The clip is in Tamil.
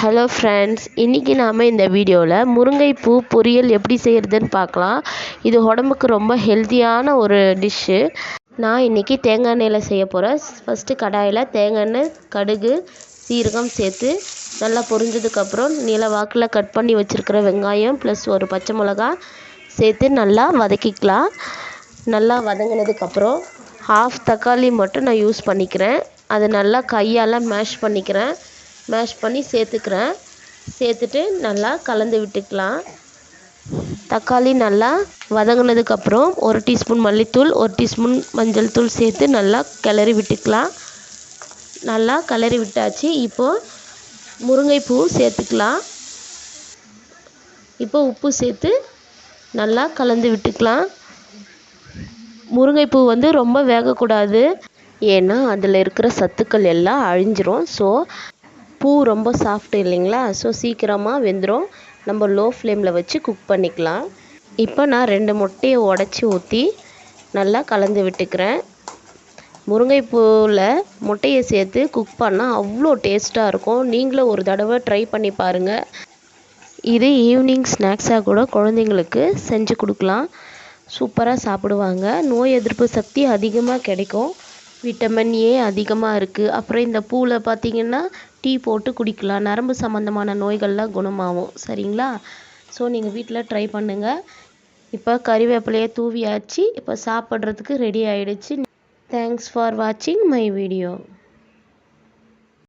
ஹலோ ஃப்ரெண்ட்ஸ் இன்றைக்கி நாம் இந்த வீடியோவில் முருங்கைப்பூ பொரியல் எப்படி செய்கிறதுன்னு பார்க்கலாம். இது உடம்புக்கு ரொம்ப ஹெல்த்தியான ஒரு டிஷ்ஷு நான் இன்றைக்கி தேங்காய் எண்ணெயில் செய்ய போகிறேன் ஃபஸ்ட்டு கடாயில் தேங்காய் எண்ணெய் கடுகு சீரகம் சேர்த்து நல்லா பொரிஞ்சதுக்கப்புறம் நீல வாக்கில் கட் பண்ணி வச்சுருக்கிற வெங்காயம் ப்ளஸ் ஒரு பச்சை மிளகா சேர்த்து நல்லா வதக்கிக்கலாம். நல்லா வதங்கினதுக்கப்புறம் ஹாஃப் தக்காளி மட்டும் நான் யூஸ் பண்ணிக்கிறேன். அதை நல்லா கையால் மேஷ் பண்ணிக்கிறேன். மேஷ் பண்ணி சேர்த்துக்கிறேன் சேர்த்துட்டு நல்லா கலந்து விட்டுக்கலாம். தக்காளி நல்லா வதங்கினதுக்கப்புறம் ஒரு டீஸ்பூன் மல்லித்தூள் ஒரு டீஸ்பூன் மஞ்சள் தூள் சேர்த்து நல்லா கிளறி விட்டுக்கலாம். நல்லா கிளறி விட்டாச்சு. இப்போது முருங்கைப்பூ சேர்த்துக்கலாம். இப்போ உப்பு சேர்த்து நல்லா கலந்து விட்டுக்கலாம். முருங்கைப்பூ வந்து ரொம்ப வேகக்கூடாது. ஏன்னா அதில் இருக்கிற சத்துக்கள் எல்லாம் அழிஞ்சிரும். ஸோ பூ ரொம்ப சாஃப்ட் இல்லைங்களா? ஸோ சீக்கிரமாக வெந்துடும் நம்ம லோ ஃப்ளேமில் வச்சு குக் பண்ணிக்கலாம். இப்போ நான் ரெண்டு முட்டையை உடச்சி ஊற்றி நல்லா கலந்து விட்டுக்கிறேன். முருங்கைப்பூவில் முட்டையை சேர்த்து குக் பண்ணால் அவ்வளோ டேஸ்ட்டாக இருக்கும். நீங்களும் ஒரு தடவை ட்ரை பண்ணி பாருங்கள் இது ஈவினிங் ஸ்நாக்ஸாக கூட குழந்தைங்களுக்கு செஞ்சு கொடுக்கலாம். சூப்பராக சாப்பிடுவாங்க. நோய் எதிர்ப்பு சக்தி அதிகமாக கிடைக்கும். விட்டமின் ஏ அதிகமாக இருக்குது அப்புறம் இந்த பூவில் பார்த்திங்கன்னா டீ போட்டு குடிக்கலாம். நரம்பு சம்மந்தமான நோய்கள்லாம் குணமாகும். சரிங்களா? ஸோ நீங்கள் வீட்டில் ட்ரை பண்ணுங்கள் இப்போ கறிவேப்பிலையை தூவியாச்சு இப்போ சாப்பிட்றதுக்கு ரெடி ஆகிடுச்சு தேங்க்ஸ் ஃபார் வாட்சிங் மை வீடியோ